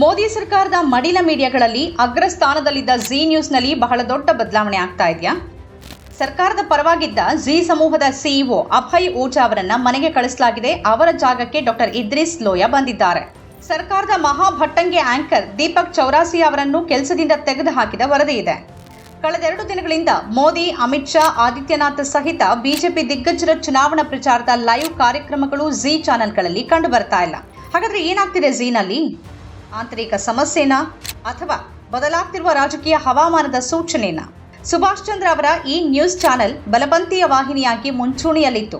ಮೋದಿ ಸರ್ಕಾರದ ಮಡಿಲ ಮೀಡಿಯಾಗಳಲ್ಲಿ ಅಗ್ರಸ್ಥಾನದಲ್ಲಿದ್ದ ಝೀ ನ್ಯೂಸ್ನಲ್ಲಿ ಬಹಳ ದೊಡ್ಡ ಬದಲಾವಣೆ ಆಗ್ತಾ ಇದೆಯಾ? ಸರ್ಕಾರದ ಪರವಾಗಿದ್ದ ಝೀ ಸಮೂಹದ ಸಿಇಒ ಅಭಯ್ ಊಜಾ ಅವರನ್ನ ಮನೆಗೆ ಕಳಿಸಲಾಗಿದೆ. ಅವರ ಜಾಗಕ್ಕೆ ಡಾಕ್ಟರ್ ಇದ್ರಿಸ್ ಲೋಯಾ ಬಂದಿದ್ದಾರೆ. ಸರ್ಕಾರದ ಮಹಾಭಟ್ಟಂಗೆ ಆಂಕರ್ ದೀಪಕ್ ಚೌರಾಸಿ ಅವರನ್ನು ಕೆಲಸದಿಂದ ತೆಗೆದುಹಾಕಿದ ವರದಿ ಇದೆ. ಕಳೆದೆರಡು ದಿನಗಳಿಂದ ಮೋದಿ, ಅಮಿತ್ ಶಾ, ಆದಿತ್ಯನಾಥ್ ಸಹಿತ ಬಿಜೆಪಿ ದಿಗ್ಗಜರ ಚುನಾವಣಾ ಪ್ರಚಾರದ ಲೈವ್ ಕಾರ್ಯಕ್ರಮಗಳು ಝೀ ಚಾನೆಲ್ಗಳಲ್ಲಿ ಕಂಡು ಬರ್ತಾ ಇಲ್ಲ. ಹಾಗಾದ್ರೆ ಏನಾಗ್ತಿದೆ ಝೀನಲ್ಲಿ ಆಂತರಿಕ ಸಮಸ್ಯೆನಾ ಅಥವಾ ಬದಲಾಗ್ತಿರುವ ರಾಜಕೀಯ ಹವಾಮಾನದ ಸೂಚನೆನಾ. ಸುಭಾಷ್ ಚಂದ್ರ ಅವರ ಈ ನ್ಯೂಸ್ ಚಾನೆಲ್ ಬಲಪಂಥೀಯ ವಾಹಿನಿಯಾಗಿ ಮುಂಚೂಣಿಯಲ್ಲಿತ್ತು.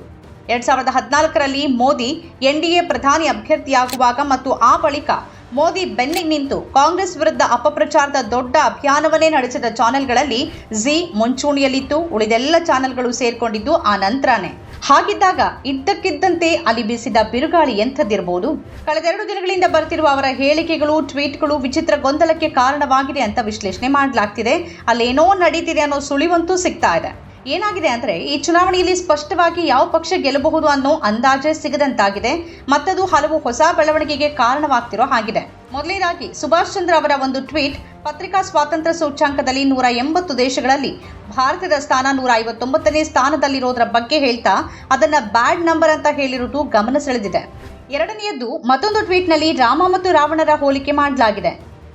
ಎರಡ್ ಸಾವಿರದ ಹದಿನಾಲ್ಕರಲ್ಲಿ ಮೋದಿ ಎನ್ ಡಿ ಎ ಪ್ರಧಾನಿ ಅಭ್ಯರ್ಥಿಯಾಗುವಾಗ ಮತ್ತು ಆ ಬಳಿಕ ಮೋದಿ ಬೆನ್ನಿಗೆ ನಿಂತು ಕಾಂಗ್ರೆಸ್ ವಿರುದ್ಧ ಅಪಪ್ರಚಾರದ ದೊಡ್ಡ ಅಭಿಯಾನವನ್ನೇ ನಡೆಸಿದ ಚಾನೆಲ್ಗಳಲ್ಲಿ ಝೀ ಮುಂಚೂಣಿಯಲ್ಲಿತ್ತು. ಉಳಿದೆಲ್ಲ ಚಾನೆಲ್ಗಳು ಸೇರ್ಕೊಂಡಿದ್ದು ಆ ನಂತರನೇ. ಹಾಗಿದ್ದಾಗ ಇದ್ದಕ್ಕಿದ್ದಂತೆ ಅಲ್ಲಿ ಬೀಸಿದ ಬಿರುಗಾಳಿ ಎಂಥದ್ದಿರಬಹುದು ಕಳೆದೆರಡು ದಿನಗಳಿಂದ ಬರ್ತಿರುವ ಅವರ ಹೇಳಿಕೆಗಳು, ಟ್ವೀಟ್ಗಳು ವಿಚಿತ್ರ ಗೊಂದಲಕ್ಕೆ ಕಾರಣವಾಗಿದೆ ಅಂತ ವಿಶ್ಲೇಷಣೆ ಮಾಡಲಾಗ್ತಿದೆ. ಅಲ್ಲೇನೋ ನಡೀತಿದೆ ಅನ್ನೋ ಸುಳಿವಂತೂ ಸಿಗ್ತಾ ಇದೆ. ಏನಾಗಿದೆ ಅಂದ್ರೆ, ಈ ಚುನಾವಣೆಯಲ್ಲಿ ಸ್ಪಷ್ಟವಾಗಿ ಯಾವ ಪಕ್ಷ ಗೆಲ್ಲಬಹುದು ಅನ್ನೋ ಅಂದಾಜೆ ಸಿಗದಂತಾಗಿದೆ. ಮತ್ತದು ಹಲವು ಹೊಸ ಬೆಳವಣಿಗೆಗೆ ಕಾರಣವಾಗ್ತಿರೋ ಹಾಗಿದೆ. ಮೊದಲನೇದಾಗಿ, ಸುಭಾಷ್ ಚಂದ್ರ ಅವರ ಒಂದು ಟ್ವೀಟ್ ಪತ್ರಿಕಾ ಸ್ವಾತಂತ್ರ್ಯ ಸೂಚ್ಯಾಂಕದಲ್ಲಿ ನೂರ ಎಂಬತ್ತು ದೇಶಗಳಲ್ಲಿ ಭಾರತದ ಸ್ಥಾನ ನೂರ ಐವತ್ತೊಂಬತ್ತನೇ ಸ್ಥಾನದಲ್ಲಿರೋದ್ರ ಬಗ್ಗೆ ಹೇಳ್ತಾ ಅದನ್ನ ಬ್ಯಾಡ್ ನಂಬರ್ ಅಂತ ಹೇಳಿರುವುದು ಗಮನ ಸೆಳೆದಿದೆ. ಎರಡನೆಯದ್ದು ಮತ್ತೊಂದು ಟ್ವೀಟ್ನಲ್ಲಿ ರಾಮ ಮತ್ತು ರಾವಣರ ಹೋಲಿಕೆ ಮಾಡಲಾಗಿದೆ.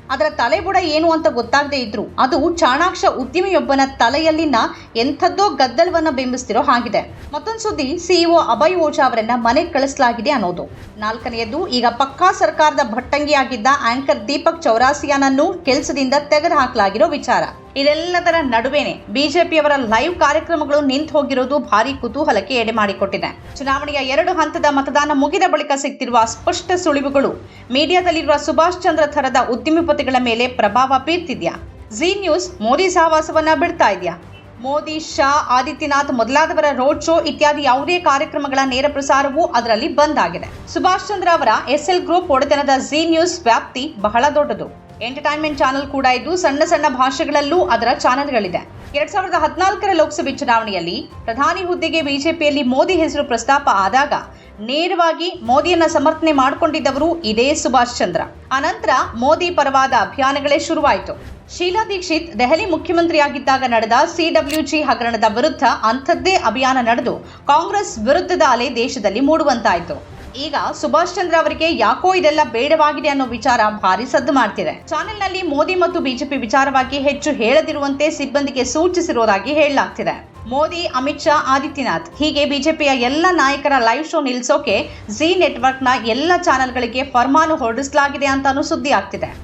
ಅದರ ತಲೆಬುಡ ಏನು ಅಂತ ಗೊತ್ತಾಗದೇ ಇದ್ರು ಅದು ಚಾಣಾಕ್ಷ ಉದ್ಯಮಿಯೊಬ್ಬನ ತಲೆಯಲ್ಲಿನ ಎಂಥದ್ದೋ ಗದ್ದಲವನ್ನ ಬಿಂಬಿಸ್ತಿರೋ ಹಾಗಿದೆ. ಮತ್ತೊಂದು ಸುದ್ದಿ, ಸಿಇಒ ಅಭಯ್ ಓಜಾ ಅವರನ್ನ ಮನೆಗೆ ಕಳಿಸಲಾಗಿದೆ ಅನ್ನೋದು. ನಾಲ್ಕನೆಯದು, ಈಗ ಪಕ್ಕಾ ಸರ್ಕಾರದ ಭಟ್ಟಂಗಿಯಾಗಿದ್ದ ಆಂಕರ್ ದೀಪಕ್ ಚೌರಾಸಿಯಾನನ್ನು ಕೆಲಸದಿಂದ ತೆಗೆದುಹಾಕಲಾಗಿರೋ ವಿಚಾರ. ಇದೆಲ್ಲದರ ನಡುವೆನೆ ಬಿಜೆಪಿಯವರ ಲೈವ್ ಕಾರ್ಯಕ್ರಮಗಳು ನಿಂತು ಹೋಗಿರೋದು ಭಾರಿ ಕುತೂಹಲಕ್ಕೆ ಎಡೆ ಮಾಡಿಕೊಟ್ಟಿದೆ. ಚುನಾವಣೆಯ ಎರಡು ಹಂತದ ಮತದಾನ ಮುಗಿದ ಬಳಿಕ ಸಿಗ್ತಿರುವ ಸ್ಪಷ್ಟ ಸುಳಿವುಗಳು. ಮೀಡಿಯಾದಲ್ಲಿರುವ ಸುಭಾಷ್ ಚಂದ್ರ ಥರದ ಉದ್ಯಮಿಪತಿಗಳ ಮೇಲೆ ಪ್ರಭಾವ ಬೀರ್ತಿದ್ಯಾ? ಜಿ ನ್ಯೂಸ್ ಮೋದಿ ಸಹವಾಸವನ್ನ ಬಿಡ್ತಾ ಇದೆಯಾ? ಮೋದಿ, ಶಾ, ಆದಿತ್ಯನಾಥ್ ಮೊದಲಾದವರ ರೋಡ್ ಶೋ ಇತ್ಯಾದಿ ಯಾವುದೇ ಕಾರ್ಯಕ್ರಮಗಳ ನೇರ ಪ್ರಸಾರವೂ ಅದರಲ್ಲಿ ಬಂದ್ ಆಗಿದೆ. ಸುಭಾಷ್ ಚಂದ್ರ ಅವರ ಎಸ್ಎಲ್ ಗ್ರೂಪ್ ಒಡೆತನದ ಜಿ ನ್ಯೂಸ್ ವ್ಯಾಪ್ತಿ ಬಹಳ ದೊಡ್ಡದು. ಎಂಟರ್ಟೈನ್ಮೆಂಟ್ ಚಾನೆಲ್ ಕೂಡ ಇದ್ದು ಸಣ್ಣ ಸಣ್ಣ ಭಾಷೆಗಳಲ್ಲೂ ಅದರ ಚಾನೆಲ್ಗಳಿದೆ. ಎರಡ್ ಸಾವಿರದ ಹದಿನಾಲ್ಕರ ಲೋಕಸಭೆ ಚುನಾವಣೆಯಲ್ಲಿ ಪ್ರಧಾನಿ ಹುದ್ದೆಗೆ ಬಿಜೆಪಿಯಲ್ಲಿ ಮೋದಿ ಹೆಸರು ಪ್ರಸ್ತಾಪ ಆದಾಗ ನೇರವಾಗಿ ಮೋದಿಯನ್ನ ಸಮರ್ಥನೆ ಮಾಡಿಕೊಂಡಿದ್ದವರು ಇದೇ ಸುಭಾಷ್ ಚಂದ್ರ. ಅನಂತರ ಮೋದಿ ಪರವಾದ ಅಭಿಯಾನಗಳೇ ಶುರುವಾಯಿತು. ಶೀಲಾ ದೀಕ್ಷಿತ್ ದೆಹಲಿ ಮುಖ್ಯಮಂತ್ರಿಯಾಗಿದ್ದಾಗ ನಡೆದ ಸಿಡಬ್ಲ್ಯೂಜಿ ಹಗರಣದ ವಿರುದ್ಧ ಅಂಥದ್ದೇ ಅಭಿಯಾನ ನಡೆದು ಕಾಂಗ್ರೆಸ್ ವಿರುದ್ಧದ ಅಲೆ ದೇಶದಲ್ಲಿ ಮೂಡುವಂತಾಯಿತು. ಈಗ ಸುಭಾಷ್ ಚಂದ್ರ ಅವರಿಗೆ ಯಾಕೋ ಇದೆಲ್ಲ ಬೇಡವಾಗಿದೆ ಅನ್ನೋ ವಿಚಾರ ಭಾರಿ ಸದ್ದು ಮಾಡ್ತಿದೆ. ಚಾನೆಲ್ನಲ್ಲಿ ಮೋದಿ ಮತ್ತು ಬಿಜೆಪಿ ವಿಚಾರವಾಗಿ ಹೆಚ್ಚು ಹೇಳದಿರುವಂತೆ ಸಿಬ್ಬಂದಿಗೆ ಸೂಚಿಸಿರುವುದಾಗಿ ಹೇಳಲಾಗ್ತಿದೆ. ಮೋದಿ, ಅಮಿತ್ ಶಾ, ಆದಿತ್ಯನಾಥ್ ಹೀಗೆ ಬಿಜೆಪಿಯ ಎಲ್ಲ ನಾಯಕರ ಲೈವ್ ಶೋ ನಿಲ್ಲಿಸೋಕೆ ನೆಟ್ವರ್ಕ್ ನೆಟ್ವರ್ಕ್ನ ಎಲ್ಲ ಚಾನೆಲ್ಗಳಿಗೆ ಫರ್ಮಾನು ಹೊರಡಿಸಲಾಗಿದೆ ಅಂತಾನು ಸುದ್ದಿ ಆಗ್ತಿದೆ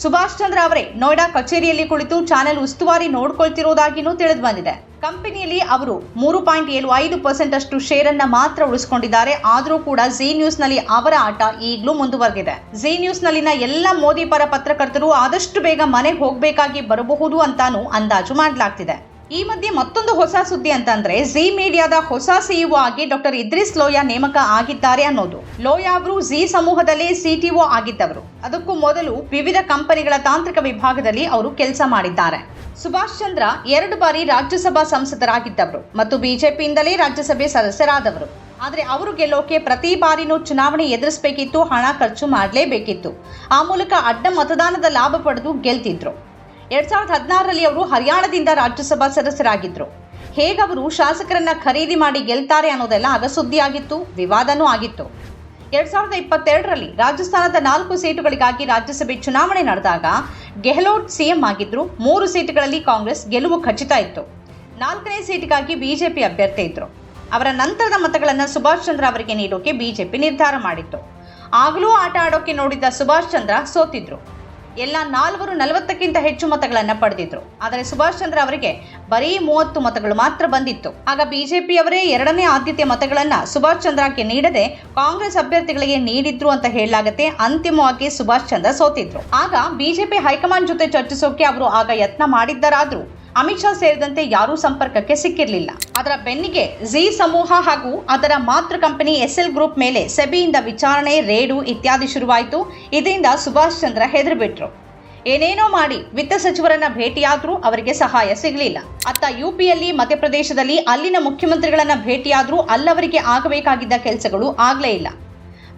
ಸುಭಾಷ್ ಚಂದ್ರ ಅವರೇ ನೋಯ್ಡಾ ಕಚೇರಿಯಲ್ಲಿ ಕುಳಿತು ಚಾನೆಲ್ ಉಸ್ತುವಾರಿ ನೋಡಿಕೊಳ್ತಿರುವುದಾಗಿಯೂ ತಿಳಿದು ಬಂದಿದೆ. ಕಂಪನಿಯಲ್ಲಿ ಅವರು ಮೂರು ಪಾಯಿಂಟ್ ಏಳು ಐದು ಪರ್ಸೆಂಟ್ ಅಷ್ಟು ಶೇರ್ ಅನ್ನ ಮಾತ್ರ ಉಳಿಸಿಕೊಂಡಿದ್ದಾರೆ. ಆದರೂ ಕೂಡ ಝೀ ನ್ಯೂಸ್ನಲ್ಲಿ ಅವರ ಆಟ ಈಗಲೂ ಮುಂದುವರೆದಿದೆ. ಝೀ ನ್ಯೂಸ್ ನಲ್ಲಿನ ಎಲ್ಲ ಮೋದಿ ಪರ ಪತ್ರಕರ್ತರು ಆದಷ್ಟು ಬೇಗ ಮನೆಗೆ ಹೋಗಬೇಕಾಗಿ ಬರಬಹುದು ಅಂತಾನೂ ಅಂದಾಜು ಮಾಡಲಾಗ್ತಿದೆ. ಈ ಮಧ್ಯೆ ಮತ್ತೊಂದು ಹೊಸ ಸುದ್ದಿ ಅಂತಂದ್ರೆ, ಜಿ ಮೀಡಿಯಾದ ಹೊಸ ಸಿಇಒ ಆಗಿ ಡಾಕ್ಟರ್ ಇದ್ರಿಸ್ ಲೋಯಾ ನೇಮಕ ಆಗಿದ್ದಾರೆ ಅನ್ನೋದು. ಲೋಯಾ ಅವರು ಜಿ ಸಮೂಹದಲ್ಲಿ ಸಿಟಿಒ ಆಗಿದ್ದವರು. ಅದಕ್ಕೂ ಮೊದಲು ವಿವಿಧ ಕಂಪನಿಗಳ ತಾಂತ್ರಿಕ ವಿಭಾಗದಲ್ಲಿ ಅವರು ಕೆಲಸ ಮಾಡಿದ್ದಾರೆ. ಸುಭಾಷ್ ಚಂದ್ರ ಎರಡು ಬಾರಿ ರಾಜ್ಯಸಭಾ ಸಂಸದರಾಗಿದ್ದವರು ಮತ್ತು ಬಿಜೆಪಿಯಿಂದಲೇ ರಾಜ್ಯಸಭೆ ಸದಸ್ಯರಾದವರು. ಆದರೆ ಅವರು ಗೆಲ್ಲೋಕೆ ಪ್ರತಿ ಬಾರಿನೂ ಚುನಾವಣೆ ಎದುರಿಸಬೇಕಿತ್ತು, ಹಣ ಖರ್ಚು ಮಾಡಲೇಬೇಕಿತ್ತು. ಆ ಮೂಲಕ ಅಡ್ಡ ಮತದಾನದ ಲಾಭ ಪಡೆದು ಗೆಲ್ತಿದ್ರು. ಎರಡ್ ಸಾವಿರದ ಹದಿನಾರರಲ್ಲಿ ಅವರು ಹರಿಯಾಣದಿಂದ ರಾಜ್ಯಸಭಾ ಸದಸ್ಯರಾಗಿದ್ದರು ಹೇಗವರು ಶಾಸಕರನ್ನ ಖರೀದಿ ಮಾಡಿ ಗೆಲ್ತಾರೆ ಅನ್ನೋದೆಲ್ಲ ಅಗಸುದ್ದಿಯಾಗಿತ್ತು ವಿವಾದನೂ ಆಗಿತ್ತು. ಎರಡ್ ಸಾವಿರದ ಇಪ್ಪತ್ತೆರಡರಲ್ಲಿ ರಾಜಸ್ಥಾನದ ನಾಲ್ಕು ಸೀಟುಗಳಿಗಾಗಿ ರಾಜ್ಯಸಭೆ ಚುನಾವಣೆ ನಡೆದಾಗ ಗೆಹ್ಲೋಟ್ ಸಿಎಂ ಆಗಿದ್ರು, ಮೂರು ಸೀಟುಗಳಲ್ಲಿ ಕಾಂಗ್ರೆಸ್ ಗೆಲುವು ಖಚಿತ ಇತ್ತು. ನಾಲ್ಕನೇ ಸೀಟಿಗಾಗಿ ಬಿಜೆಪಿ ಅಭ್ಯರ್ಥಿ ಇದ್ರು. ಅವರ ನಂತರದ ಮತಗಳನ್ನು ಸುಭಾಷ್ ಚಂದ್ರ ಅವರಿಗೆ ನೀಡೋಕೆ ಬಿಜೆಪಿ ನಿರ್ಧಾರ ಮಾಡಿತ್ತು. ಆಗಲೂ ಆಟ ಆಡೋಕೆ ನೋಡಿದ್ದ ಸುಭಾಷ್ ಚಂದ್ರ ಸೋತಿದ್ರು. ಎಲ್ಲ ನಾಲ್ವರು ನಲವತ್ತಕ್ಕಿಂತ ಹೆಚ್ಚು ಮತಗಳನ್ನು ಪಡೆದಿದ್ರು. ಆದರೆ ಸುಭಾಷ್ ಚಂದ್ರ ಅವರಿಗೆ ಬರೀ ಮೂವತ್ತು ಮತಗಳು ಮಾತ್ರ ಬಂದಿತ್ತು. ಆಗ ಬಿಜೆಪಿಯವರೇ ಎರಡನೇ ಆದ್ಯತೆ ಮತಗಳನ್ನು ಸುಭಾಷ್ ಚಂದ್ರಕ್ಕೆ ನೀಡದೆ ಕಾಂಗ್ರೆಸ್ ಅಭ್ಯರ್ಥಿಗಳಿಗೆ ನೀಡಿದ್ರು ಅಂತ ಹೇಳಲಾಗತ್ತೆ ಅಂತಿಮವಾಗಿ ಸುಭಾಷ್ ಚಂದ್ರ ಸೋತಿದ್ರು. ಆಗ ಬಿಜೆಪಿ ಹೈಕಮಾಂಡ್ ಜೊತೆ ಚರ್ಚಿಸೋಕೆ ಅವರು ಆಗ ಯತ್ನ ಮಾಡಿದ್ದರಾದ್ರೂ. ಅಮಿತ್ ಶಾ ಸೇರಿದಂತೆ ಯಾರೂ ಸಂಪರ್ಕಕ್ಕೆ ಸಿಕ್ಕಿರಲಿಲ್ಲ. ಅದರ ಬೆನ್ನಿಗೆ ಝಿ ಸಮೂಹ ಹಾಗೂ ಅದರ ಮಾತೃ ಕಂಪನಿ ಎಸ್ಎಲ್ ಗ್ರೂಪ್ ಮೇಲೆ ಸೆಬಿಯಿಂದ ವಿಚಾರಣೆ, ರೇಡು ಇತ್ಯಾದಿ ಶುರುವಾಯಿತು. ಇದರಿಂದ ಸುಭಾಷ್ ಚಂದ್ರ ಹೆದರಿಬಿಟ್ರು. ಏನೇನೋ ಮಾಡಿ ವಿತ್ತ ಸಚಿವರನ್ನ ಭೇಟಿಯಾದ್ರೂ ಅವರಿಗೆ ಸಹಾಯ ಸಿಗಲಿಲ್ಲ. ಅತ್ತ ಯುಪಿಯಲ್ಲಿ ಮಧ್ಯಪ್ರದೇಶದಲ್ಲಿ ಅಲ್ಲಿನ ಮುಖ್ಯಮಂತ್ರಿಗಳನ್ನ ಭೇಟಿಯಾದ್ರೂ ಅಲ್ಲವರಿಗೆ ಆಗಬೇಕಾಗಿದ್ದ ಕೆಲಸಗಳು ಆಗಲೇ ಇಲ್ಲ.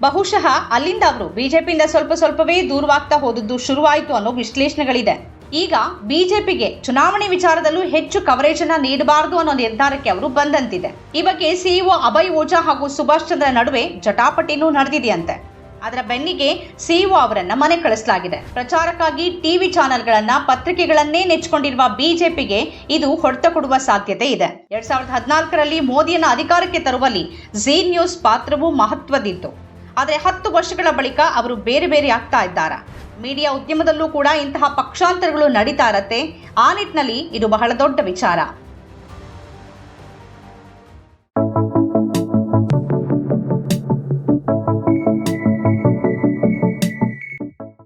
ಬಹುಶಃ ಅಲ್ಲಿಂದ ಅವರು ಬಿಜೆಪಿಯಿಂದ ಸ್ವಲ್ಪ ಸ್ವಲ್ಪವೇ ದೂರವಾಗ್ತಾ ಹೋದದ್ದು ಶುರುವಾಯಿತು ಅನ್ನೋ ವಿಶ್ಲೇಷಣೆಗಳಿದೆ. ಈಗ ಬಿಜೆಪಿಗೆ ಚುನಾವಣೆ ವಿಚಾರದಲ್ಲೂ ಹೆಚ್ಚು ಕವರೇಜ್ ಅನ್ನ ನೀಡಬಾರದು ಅನ್ನೋ ನಿರ್ಧಾರಕ್ಕೆ ಅವರು ಬಂದಂತಿದೆ. ಈ ಬಗ್ಗೆ ಸಿಇಒ ಅಭಯ್ ಓಜಾ ಹಾಗೂ ಸುಭಾಷ್ ಚಂದ್ರ ನಡುವೆ ಜಟಾಪಟಿನೂ ನಡೆದಿದೆಯಂತೆ. ಅದರ ಬೆನ್ನಿಗೆ ಸಿಇಒ ಅವರನ್ನ ಮನೆ ಕಳಿಸಲಾಗಿದೆ. ಪ್ರಚಾರಕ್ಕಾಗಿ ಟಿವಿ ಚಾನೆಲ್ಗಳನ್ನ, ಪತ್ರಿಕೆಗಳನ್ನೇ ನೆಚ್ಚಿಕೊಂಡಿರುವ ಬಿಜೆಪಿಗೆ ಇದು ಹೊಡೆತ ಕೊಡುವ ಸಾಧ್ಯತೆ ಇದೆ. ಎರಡ್ ಸಾವಿರದ ಹದಿನಾಲ್ಕರಲ್ಲಿ ಮೋದಿಯನ್ನ ಅಧಿಕಾರಕ್ಕೆ ತರುವಲ್ಲಿ ಜೀ ನ್ಯೂಸ್ ಪಾತ್ರವು ಮಹತ್ವದಿತ್ತು. ಆದರೆ ಹತ್ತು ವರ್ಷಗಳ ಬಳಿಕ ಅವರು ಬೇರೆ ಬೇರೆ ಆಗ್ತಾ ಇದ್ದಾರೆ? ಮೀಡಿಯಾ ಉದ್ಯಮದಲ್ಲೂ ಕೂಡ ಇಂತಹ ಪಕ್ಷಾಂತರಗಳು ನಡೀತಾ ಇರತ್ತೆ. ಆ ನಿಟ್ಟಿನಲ್ಲಿ ಇದು ಬಹಳ ದೊಡ್ಡ ವಿಚಾರ.